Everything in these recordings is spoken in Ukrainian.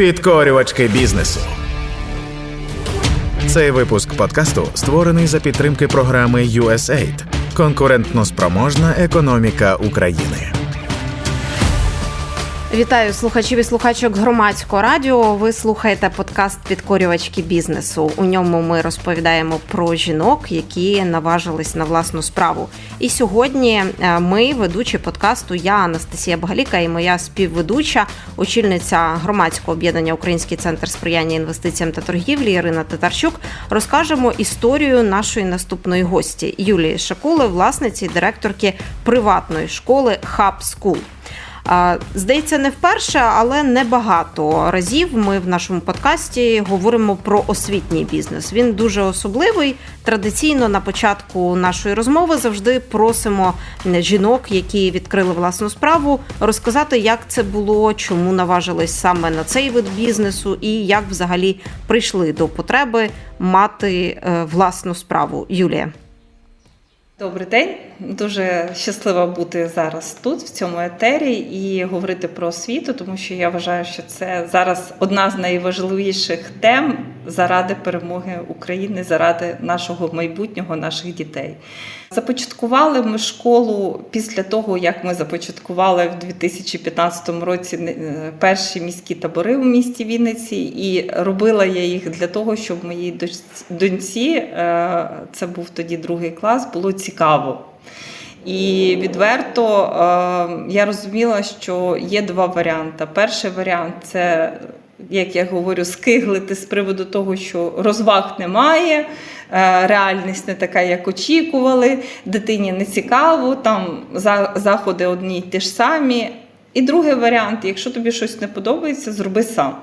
Підкорювачки бізнесу. Цей випуск подкасту створений за підтримки програми USAID Конкурентно спроможна економіка України. Вітаю слухачів і слухачок громадського радіо. Ви слухаєте подкаст Підкорювачки бізнесу. У ньому ми розповідаємо про жінок, які наважились на власну справу. І сьогодні е, ми, ведучі подкасту, я Анастасія Багаліка і моя співведуча, очільниця громадського об'єднання Український центр сприяння інвестиціям та торгівлі Ірина Татарчук, розкажемо історію нашої наступної гості Юлії Шакули, власниці і директорки приватної школи Hub School. Здається, не вперше, але не багато разів ми в нашому подкасті говоримо про освітній бізнес. Він дуже особливий. Традиційно на початку нашої розмови завжди просимо жінок, які відкрили власну справу, розказати, як це було, чому наважились саме на цей вид бізнесу, і як взагалі прийшли до потреби мати е, власну справу. Юлія. Добрий день, дуже щаслива бути зараз тут, в цьому етері, і говорити про освіту, тому що я вважаю, що це зараз одна з найважливіших тем заради перемоги України, заради нашого майбутнього, наших дітей. Започаткували ми школу після того, як ми започаткували в 2015 році е, перші міські табори у місті Вінниці, і робила я їх для того, щоб моїй доньці, е, це був тоді другий клас, було цікаво. І відверто е, я розуміла, що є два варіанти. Перший варіант це, як я говорю, скиглити з приводу того, що розваг немає. Е, реальність не така, як очікували, дитині не цікаво, там заходи одні й ті ж самі. І другий варіант, якщо тобі щось не подобається, зроби сам.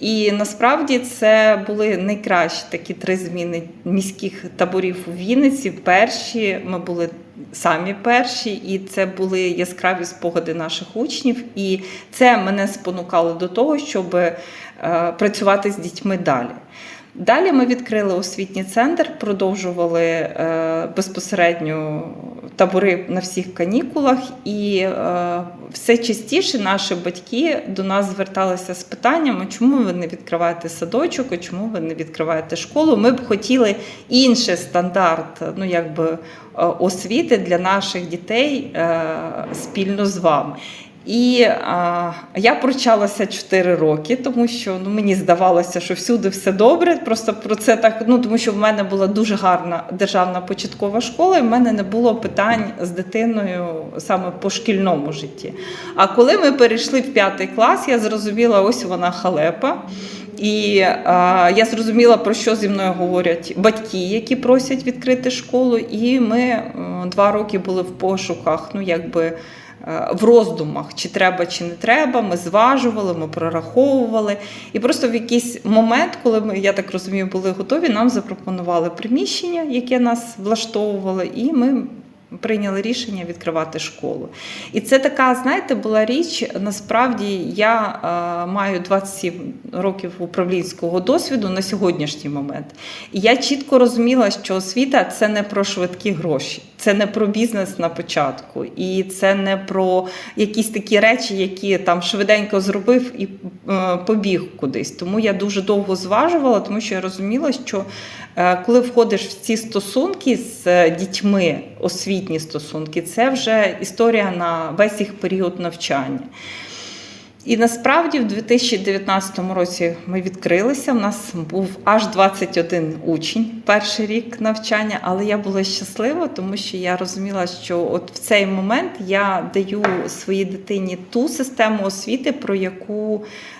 І насправді це були найкращі такі три зміни міських таборів у Вінниці. Перші ми були самі перші, і це були яскраві спогади наших учнів. І це мене спонукало до того, щоб е, працювати з дітьми далі. Далі ми відкрили освітній центр, продовжували е, безпосередньо табори на всіх канікулах, і е, все частіше наші батьки до нас зверталися з питаннями, чому ви не відкриваєте садочок, чому ви не відкриваєте школу. Ми б хотіли інший стандарт, ну якби е, освіти для наших дітей спільно з вами. І а, я прочалася 4 роки, тому що ну, мені здавалося, що всюди все добре. Просто про це так, ну тому що в мене була дуже гарна державна початкова школа, і в мене не було питань з дитиною саме по шкільному житті. А коли ми перейшли в п'ятий клас, я зрозуміла, ось вона халепа. І а, я зрозуміла, про що зі мною говорять батьки, які просять відкрити школу. І ми два роки були в пошуках, ну якби. Е, в роздумах, чи треба, чи не треба. Ми зважували, ми прораховували. І просто в якийсь момент, коли ми, я так розумію, були готові, нам запропонували приміщення, яке нас влаштовувало, і ми прийняли рішення відкривати школу. І це така, знаєте, була річ. Насправді я е, маю 27 років управлінського досвіду на сьогоднішній момент. І я чітко розуміла, що освіта це не про швидкі гроші, це не про бізнес на початку, і це не про якісь такі речі, які там швиденько зробив і е, побіг кудись. Тому я дуже довго зважувала, тому що я розуміла, що коли входиш в ці стосунки з е, дітьми освітні стосунки, це вже історія на весь їх період навчання. І насправді в 2019 році ми відкрилися. У нас був аж 21 учень перший рік навчання, але я була щаслива, тому що я розуміла, що от в цей момент я даю своїй дитині ту систему освіти, про яку Е,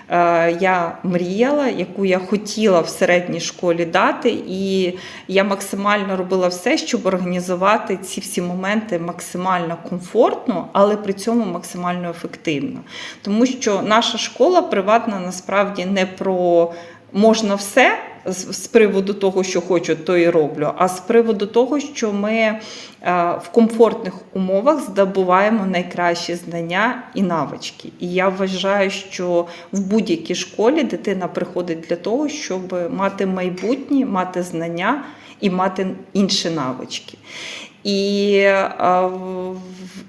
я мріяла, яку я хотіла в середній школі дати, і я максимально робила все, щоб організувати ці всі моменти максимально комфортно, але при цьому максимально ефективно. Тому що наша школа приватна насправді не про можна все з приводу того, що хочу, то і роблю, а з приводу того, що ми е, в комфортних умовах здобуваємо найкращі знання і навички. І я вважаю, що в будь-якій школі дитина приходить для того, щоб мати майбутнє, мати знання і мати інші навички. І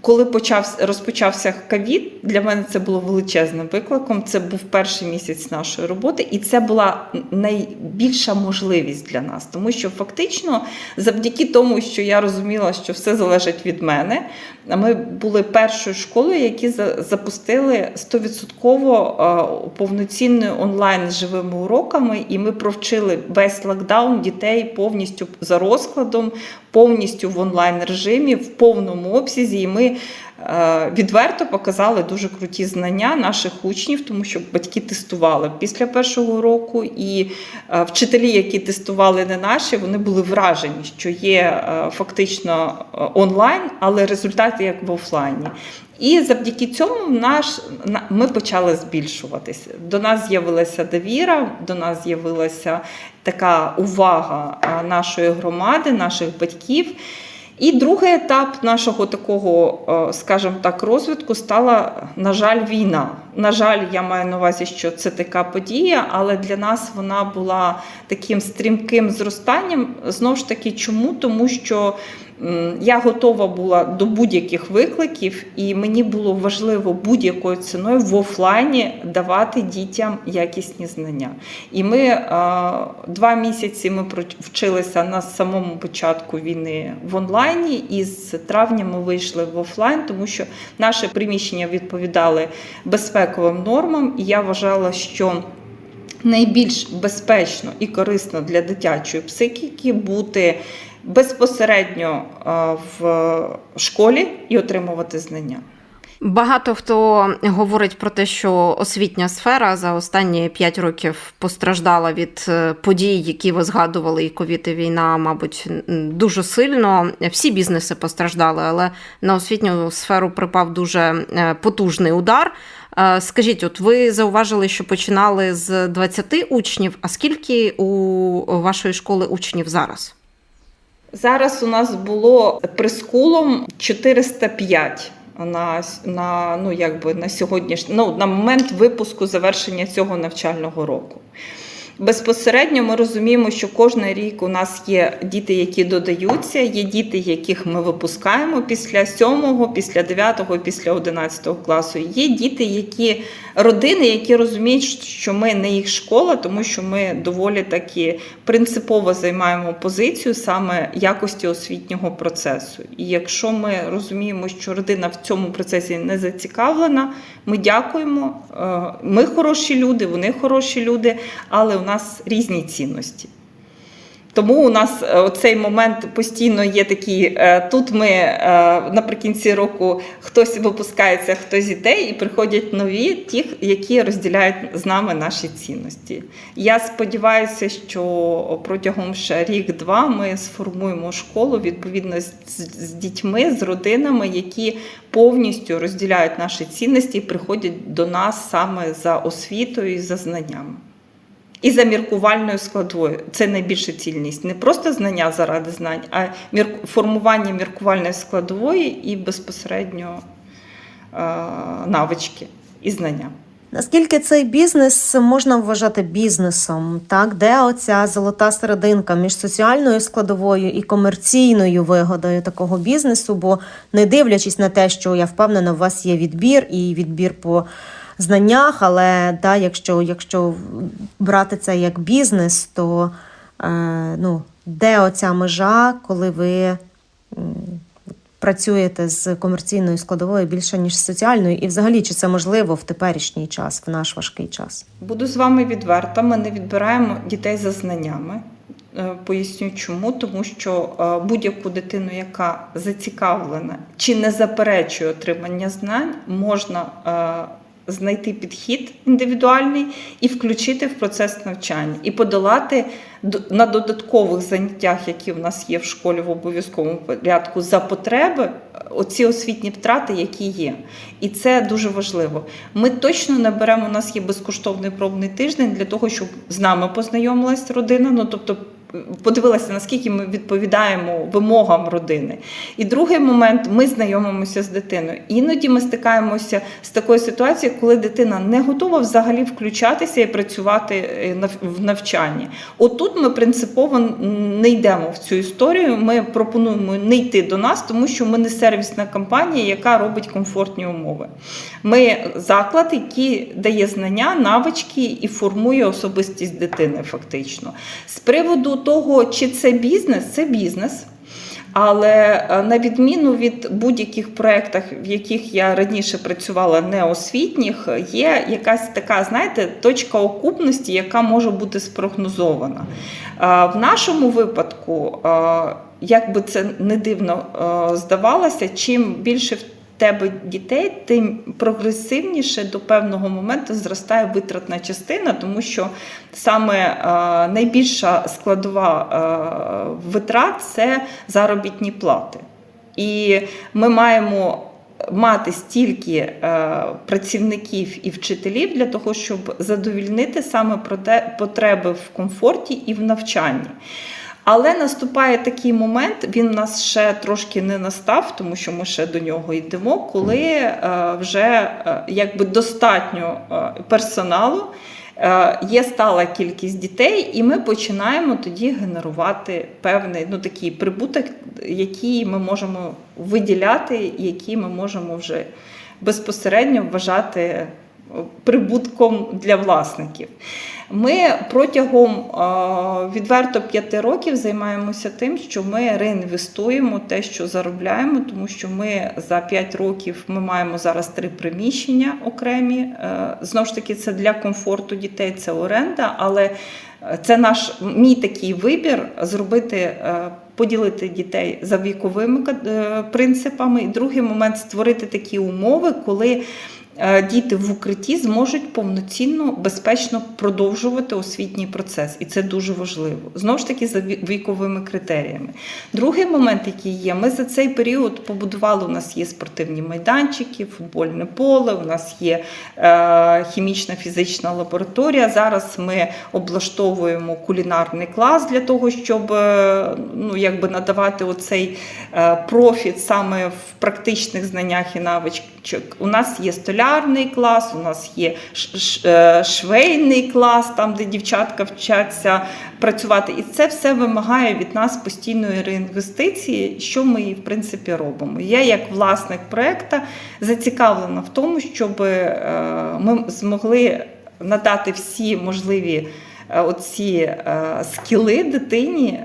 коли почався розпочався ковід, для мене це було величезним викликом. Це був перший місяць нашої роботи, і це була найбільша можливість для нас, тому що фактично, завдяки тому, що я розуміла, що все залежить від мене, ми були першою школою, які запустили 100% е, повноцінною онлайн живими уроками, і ми провчили весь локдаун дітей повністю за розкладом, повністю в онлайн режимі, в повному обсязі. І ми е, відверто показали дуже круті знання наших учнів, тому що батьки тестували після першого року, і е, вчителі, які тестували не наші, вони були вражені, що є е, фактично онлайн, але результати як в офлайні. І завдяки цьому наш ми почали збільшуватися. До нас з'явилася довіра, до нас з'явилася така увага нашої громади, наших батьків. І другий етап нашого такого, е, скажімо так, розвитку стала, на жаль, війна. На жаль, я маю на увазі, що це така подія, але для нас вона була таким стрімким зростанням. Знову ж таки, чому? Тому що я готова була до будь-яких викликів, і мені було важливо будь-якою ціною в офлайні давати дітям якісні знання. І ми е, два місяці ми вчилися на самому початку війни в онлайні, і з травня ми вийшли в офлайн, тому що наше приміщення відповідали безпековим нормам, і я вважала, що найбільш безпечно і корисно для дитячої психіки бути безпосередньо е, в школі і отримувати знання. Багато хто говорить про те, що освітня сфера за останні 5 років постраждала від е, подій, які ви згадували, і ковід і війна, мабуть, дуже сильно. Всі бізнеси постраждали, але на освітню сферу припав дуже е, потужний удар. Скажіть, от ви зауважили, що починали з 20 учнів. А скільки у вашої школи учнів зараз? Зараз у нас було прискулом 405 на, на, ну, якби на сьогоднішній ну, на момент випуску завершення цього навчального року. Безпосередньо ми розуміємо, що кожен рік у нас є діти, які додаються, є діти, яких ми випускаємо після 7, після 9, після 11 класу. Є діти, які родини, які розуміють, що ми не їх школа, тому що ми доволі таки принципово займаємо позицію саме якості освітнього процесу. І якщо ми розуміємо, що родина в цьому процесі не зацікавлена, ми дякуємо. Е, Ми хороші люди, вони хороші люди, але у нас різні цінності. Тому у нас е, оцей момент постійно є такий. е, Тут ми е, наприкінці року хтось випускається, хтось іде, і приходять нові, ті, які розділяють з нами наші цінності. Я сподіваюся, що протягом ще рік-два ми сформуємо школу відповідно з, з дітьми, з родинами, які повністю розділяють наші цінності і приходять до нас саме за освітою і за знаннями. І за міркувальною складовою. Це найбільша цільність. Не просто знання заради знань, а формування міркувальної складової і безпосередньо е, навички і знання. Наскільки цей бізнес можна вважати бізнесом? Так, де оця золота серединка між соціальною складовою і комерційною вигодою такого бізнесу? Бо не дивлячись на те, що я впевнена, у вас є відбір і відбір по знаннях, але да, якщо, якщо брати це як бізнес, то е, ну, де оця межа, коли ви працюєте з комерційною складовою більше ніж соціальною, і взагалі чи це можливо в теперішній час, в наш важкий час? Буду з вами відверта. Ми не відбираємо дітей за знаннями. Е, Поясню чому, тому що е, будь-яку дитину, яка зацікавлена чи не заперечує отримання знань, можна е, знайти підхід індивідуальний і включити в процес навчання, і подолати на додаткових заняттях, які в нас є в школі в обов'язковому порядку, за потреби е, оці освітні втрати, які є. І це дуже важливо. Ми точно не беремо, у нас є безкоштовний пробний тиждень для того, щоб з нами познайомилась родина. Ну тобто подивилася, наскільки ми відповідаємо вимогам родини. І другий момент ми знайомимося з дитиною. Іноді ми стикаємося з такою ситуацією, коли дитина не готова взагалі включатися і працювати е, в навчанні. Отут ми принципово не йдемо в цю історію. Ми пропонуємо не йти до нас, тому що ми не сервісна компанія, яка робить комфортні умови. Ми заклад, який дає знання, навички і формує особистість дитини, фактично. З приводу того, чи це бізнес, це бізнес. Але е, на відміну від будь-яких проєктів, в яких я раніше працювала неосвітніх, є якась така, знаєте, точка окупності, яка може бути спрогнозована. Е, В нашому випадку, е, як би це не дивно здавалося, чим більше тебе дітей, тим прогресивніше до певного моменту зростає витратна частина, тому що саме е, найбільша складова е, витрат це заробітні плати. І ми маємо мати стільки е, працівників і вчителів для того, щоб задовільнити саме проте- потреби в комфорті і в навчанні. Але наступає такий момент, він у нас ще трошки не настав, тому що ми ще до нього йдемо, коли е, вже е, якби достатньо е, персоналу, є стала кількість дітей, і ми починаємо тоді генерувати певний ну, такий прибуток, який ми можемо виділяти, який ми можемо вже безпосередньо вважати прибутком для власників. Ми протягом відверто п'яти років займаємося тим, що ми реінвестуємо те, що заробляємо, тому що ми за 5 років ми маємо зараз три приміщення окремі. Е, Знову ж таки, це для комфорту дітей, це оренда, але е, це наш мій такий вибір зробити. е, Поділити дітей за віковими принципами, і другий момент створити такі умови, коли діти в укритті зможуть повноцінно, безпечно продовжувати освітній процес, і це дуже важливо. Знову ж таки, за віковими критеріями. Другий момент, який є, ми за цей період побудували. У нас є спортивні майданчики, футбольне поле, у нас є е, хімічна фізична лабораторія. Зараз ми облаштовуємо кулінарний клас для того, щоб е, ну, якби надавати оцей е, профіт саме в практичних знаннях і навичках. У нас є столярний клас, у нас є е, швейний клас, там де дівчатка вчаться працювати. І це все вимагає від нас постійної реінвестиції, що ми і в принципі робимо. Я, як власник проекту, зацікавлена в тому, щоб е, ми змогли надати всі можливі. е, Оці скіли дитині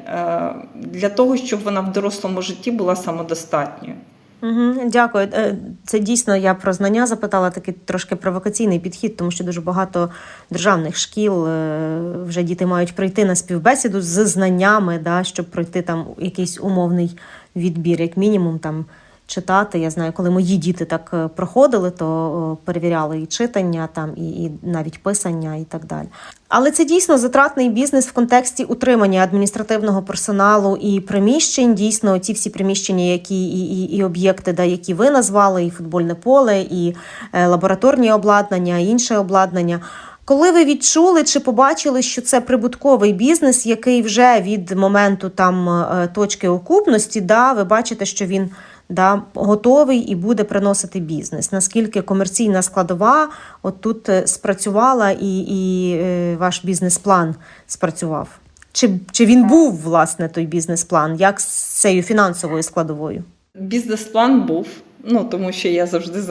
для того, щоб вона в дорослому житті була самодостатньою. Угу, дякую. Е, Це дійсно я про знання запитала такий трошки провокаційний підхід, тому що дуже багато державних шкіл е, вже діти мають прийти на співбесіду з знаннями, да, щоб пройти там якийсь умовний відбір, як мінімум там. Читати, я знаю, коли мої діти так е, проходили, то перевіряли і читання, там і, і навіть писання, і так далі. Але це дійсно затратний бізнес в контексті утримання адміністративного персоналу і приміщень. Дійсно, ті всі приміщення, які і, і, і об'єкти, да, які ви назвали, і футбольне поле, і е, лабораторні обладнання, і інше обладнання. Коли ви відчули чи побачили, що це прибутковий бізнес, який вже від моменту там е, точки окупності, да, ви бачите, що він да, готовий і буде приносити бізнес. Наскільки комерційна складова от тут е, спрацювала і, і е, ваш бізнес-план спрацював? Чи, чи він був власне той бізнес-план? Як з цією фінансовою складовою? Бізнес-план був, ну тому що я завжди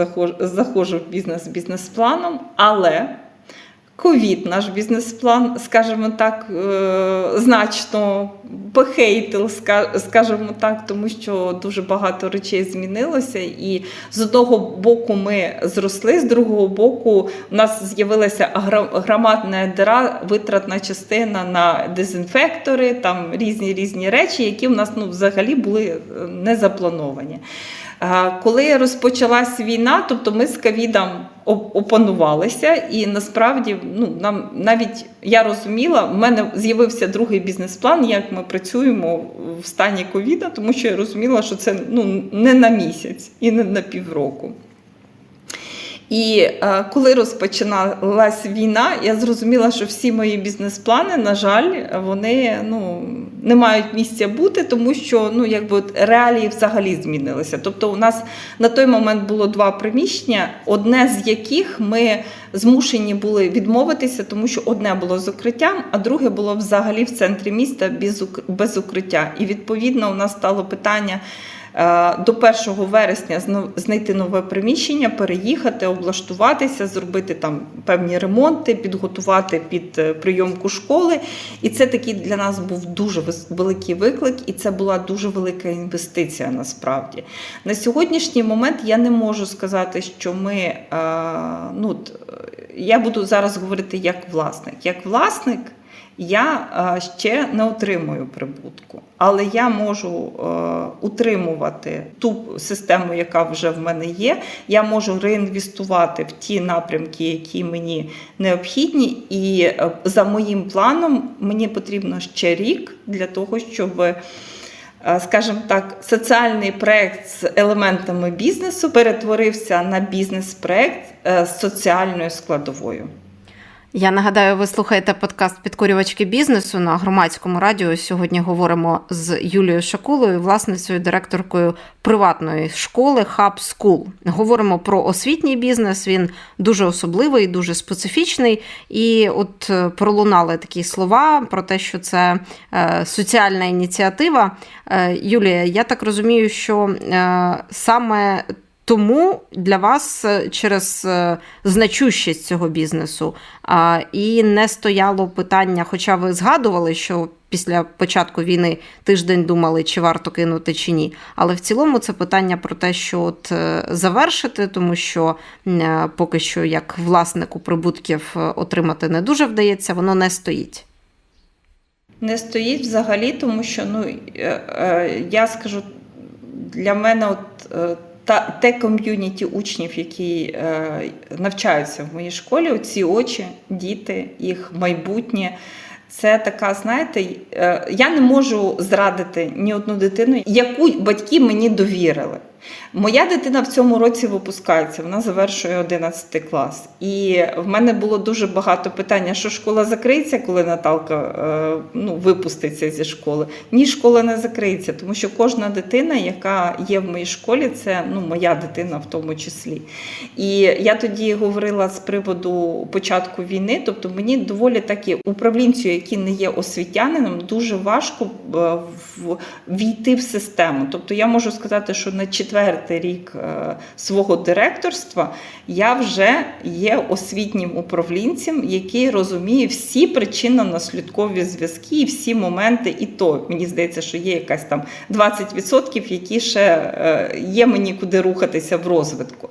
заходжу, в бізнес з бізнес-планом, але ковід наш бізнес-план, скажімо так, е, значно похейтив, ска- скажімо так, тому що дуже багато речей змінилося. І з одного боку ми зросли, з другого боку, у нас з'явилася громадна дира, витратна частина на дезінфектори, там різні різні речі, які в нас ну, взагалі були е, не заплановані. Е, Коли розпочалась війна, тобто ми з ковідом опанувалися, і насправді ну, нам навіть я розуміла, в мене з'явився другий бізнес-план, як ми працюємо в стані ковіда, тому що я розуміла, що це ну, не на місяць і не на півроку. І е, коли розпочиналась війна, я зрозуміла, що всі мої бізнес-плани, на жаль, вони ну, не мають місця бути, тому що ну, якби, реалії взагалі змінилися. Тобто, у нас на той момент було два приміщення, одне з яких ми змушені були відмовитися, тому що одне було з укриттям, а друге було взагалі в центрі міста без укриття. І відповідно у нас стало питання. Е, До 1 вересня знайти нове приміщення, переїхати, облаштуватися, зробити там певні ремонти, підготувати під е, прийомку школи. І це такий для нас був дуже великий виклик, і це була дуже велика інвестиція насправді. На сьогоднішній момент я не можу сказати, що ми е, ну, я буду зараз говорити як власник. Як власник. Я е, ще не отримую прибутку, але я можу е, утримувати ту систему, яка вже в мене є. Я можу реінвестувати в ті напрямки, які мені необхідні. І е, за моїм планом мені потрібно ще рік для того, щоб. Скажімо так, соціальний проект з елементами бізнесу перетворився на бізнес-проект з соціальною складовою. Я нагадаю, ви слухаєте подкаст Підкорювачки бізнесу на громадському радіо. Сьогодні говоримо з Юлією Шакулою, власницею, директоркою приватної школи Hub School. Говоримо про освітній бізнес. Він дуже особливий, дуже специфічний. І от е, пролунали такі слова про те, що це е, соціальна ініціатива. Е, Юлія, я так розумію, що саме тому для вас е, через е, значущість цього бізнесу і не стояло питання, хоча ви згадували, що після початку війни тиждень думали, чи варто кинути чи ні. Але в цілому це питання про те, що от е, завершити, тому що поки що як власнику прибутків отримати не дуже вдається, воно не стоїть. Не стоїть взагалі, тому що ну я скажу для мене, от та те ком'юніті учнів, які е, навчаються в моїй школі, ці очі, діти, їх майбутнє. Це така, знаєте, е, я не можу зрадити ні одну дитину, яку батьки мені довірили. Моя дитина в цьому році випускається, вона завершує 11 клас. І в мене було дуже багато питань, а що школа закриється, коли Наталка е, ну, випуститься зі школи. Ні, школа не закриється, тому що кожна дитина, яка є в моїй школі, це ну, моя дитина в тому числі. І я тоді говорила з приводу початку війни, тобто мені доволі таки управлінцю, який не є освітянином, дуже важко е, війти в систему. Тобто я можу сказати, що на четвертий рік е, свого директорства я вже є освітнім управлінцем, який розуміє всі причинно-наслідкові зв'язки і всі моменти. І то мені здається, що є якась там 20%, які ще е, є мені куди рухатися в розвитку.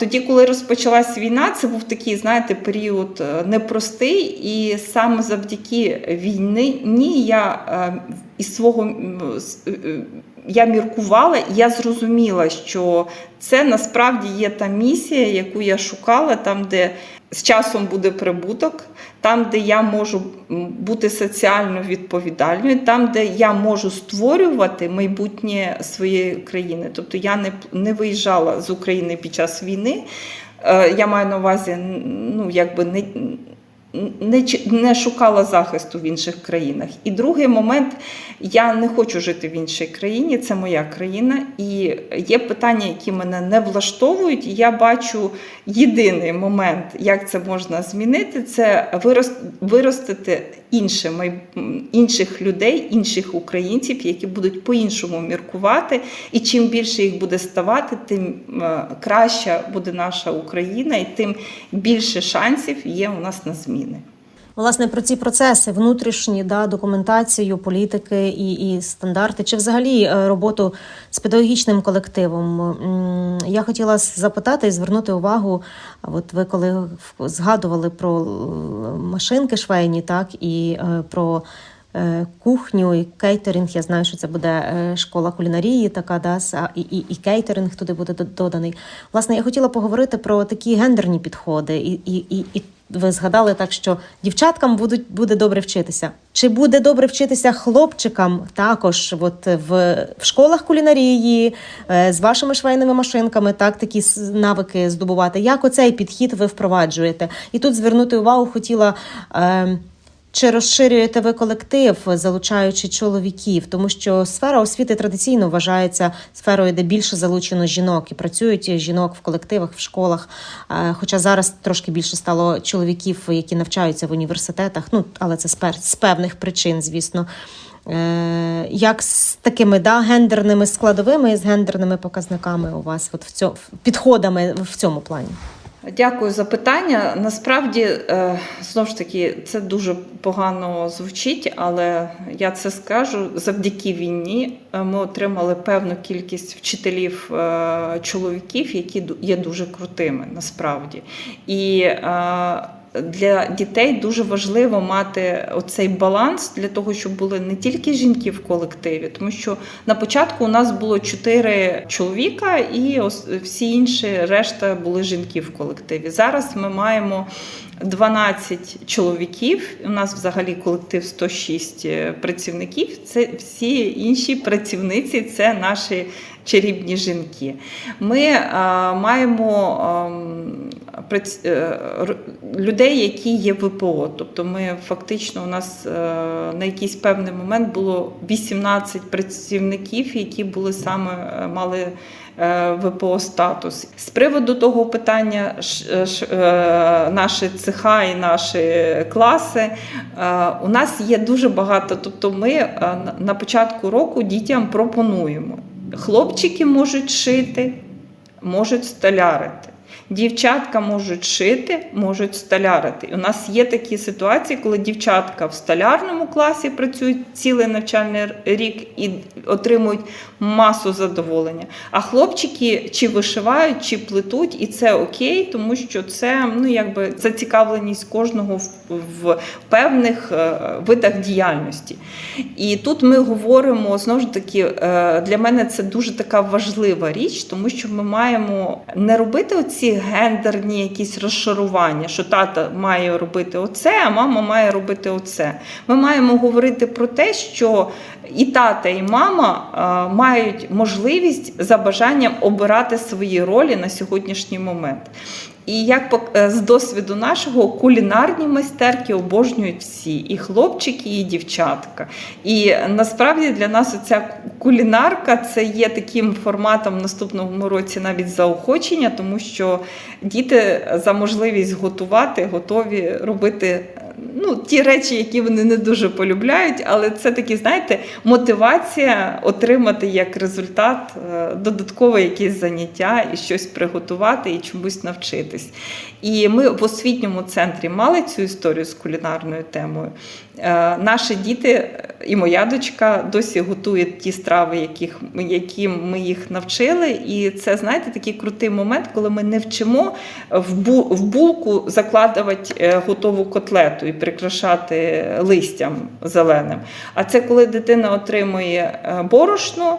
Тоді, коли розпочалась війна, це був такий, знаєте, період е, непростий, і саме завдяки війні я е, із свого е, я міркувала, і я зрозуміла, що це насправді є та місія, яку я шукала, там, де з часом буде прибуток, там, де я можу бути соціально відповідальною, там, де я можу створювати майбутнє своєї країни. Тобто я не, не виїжджала з України під час війни. Е, Я маю на увазі, ну якби не. Не, не шукала захисту в інших країнах. І другий момент, я не хочу жити в іншій країні, це моя країна. І є питання, які мене не влаштовують. Я бачу єдиний момент, як це можна змінити, це вирос- виростити інше, май- інших людей, інших українців, які будуть по-іншому міркувати. І чим більше їх буде ставати, тим е, краща буде наша Україна, і тим більше шансів є у нас на зміни. Власне, про ці процеси внутрішні, да, документацію, політики і, і стандарти, чи взагалі е, роботу з педагогічним колективом. Я хотіла запитати і звернути увагу. От ви коли згадували про е, машинки швейні, так і е, про кухню і кейтеринг. Я знаю, що це буде школа кулінарії, така да, і, і, і кейтеринг туди буде доданий. Власне, я хотіла поговорити про такі гендерні підходи і, і, і, і ви згадали так, що дівчаткам будуть буде добре вчитися. Чи буде добре вчитися хлопчикам також? От в, в школах кулінарії е, з вашими швейними машинками, так такі навики здобувати? Як оцей підхід ви впроваджуєте? І тут звернути увагу хотіла. Е, чи розширюєте ви колектив, залучаючи чоловіків? Тому що сфера освіти традиційно вважається сферою, де більше залучено жінок і працюють жінок в колективах, в школах. Е, хоча зараз трошки більше стало чоловіків, які навчаються в університетах. Ну але це з певних причин, звісно. Е, як з такими да, гендерними складовими і з гендерними показниками у вас от в цьому підходами в цьому плані? Дякую за питання. Насправді, е, знову ж таки, це дуже погано звучить, але я це скажу завдяки війні. Е, ми отримали певну кількість вчителів е, чоловіків, які є дуже крутими насправді. І для дітей дуже важливо мати оцей баланс для того, щоб були не тільки жінки в колективі, тому що на початку у нас було чотири чоловіка, і всі інші решта були жінки в колективі. Зараз ми маємо 12 чоловіків. У нас взагалі колектив 106 е, працівників. Це всі інші працівниці, це наші чарівні жінки. Ми а, маємо. А, людей, які є ВПО. Тобто ми фактично у нас е, на якийсь певний момент було 18 працівників, які були саме е, мали. ВПО статус з приводу того питання наші цеха і наші класи. У нас є дуже багато. Тобто, ми на початку року дітям пропонуємо: хлопчики можуть шити, можуть столярити. Дівчатка можуть шити, можуть столярити. У нас є такі ситуації, коли дівчатка в столярному класі працюють цілий навчальний рік і отримують масу задоволення. А хлопчики чи вишивають, чи плетуть, і це окей, тому що це ну, якби зацікавленість кожного в, певних е, видах діяльності. І тут ми говоримо знову ж таки, е, для мене це дуже така важлива річ, тому що ми маємо не робити оці гендерні якісь розшарування, що тата має робити оце, а мама має робити оце. Ми маємо говорити про те, що і тата, і мама мають можливість за бажанням обирати свої ролі на сьогоднішній момент. І як е, з досвіду нашого кулінарні майстерки обожнюють всі, і хлопчики, і дівчатка. І насправді для нас ця кулінарка це є таким форматом в наступному році навіть заохочення, тому що діти за можливість готувати готові робити ну, ті речі, які вони не дуже полюбляють, але це такі, знаєте, мотивація отримати як результат е, додаткове якесь заняття і щось приготувати і чомусь навчитись. І ми в освітньому центрі мали цю історію з кулінарною темою. Е, наші діти і моя дочка досі готують ті страви, яких, які ми їх навчили. І це, знаєте, такий крутий момент, коли ми не вчимо в булку закладувати е, готову котлету і прикрашати листям зеленим. А це коли дитина отримує е, борошно,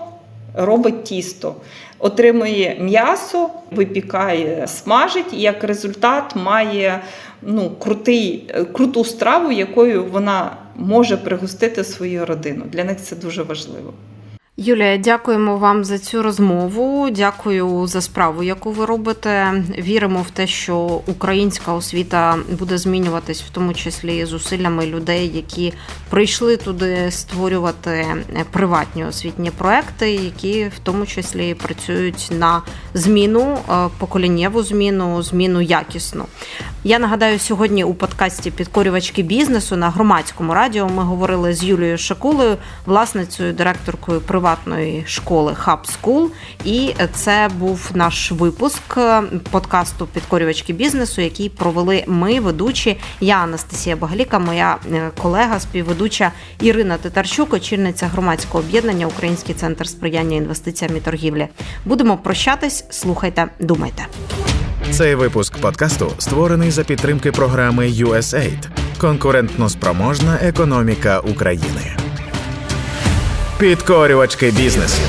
робить тісто. Отримує м'ясо, випікає, смажить, і як результат має ну, крутий, круту страву, якою вона може пригостити свою родину. Для них це дуже важливо. Юлія, дякуємо вам за цю розмову. Дякую за справу, яку ви робите. Віримо в те, що українська освіта буде змінюватись, в тому числі зусиллями людей, які прийшли туди створювати приватні освітні проекти, які в тому числі працюють на зміну, е, поколіннєву зміну, зміну якісну. Я нагадаю, сьогодні у подкасті Підкорювачки бізнесу на громадському радіо ми говорили з Юлією Шакулою, власницею директоркою приватної школи Hub School. І це був наш випуск подкасту Підкорювачки бізнесу, який провели ми, ведучі. Я Анастасія Багаліка, моя е, колега, співведуча Ірина Титарчук, очільниця громадського об'єднання Український центр сприяння інвестиціям і торгівлі. Будемо прощатись. Слухайте, думайте. Цей випуск подкасту створений за підтримки програми USAID Конкурентно спроможна економіка України. Підкорювачки бізнесу.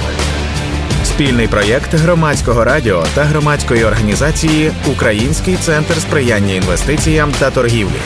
Спільний проєкт громадського радіо та громадської організації Український центр сприяння інвестиціям та торгівлі.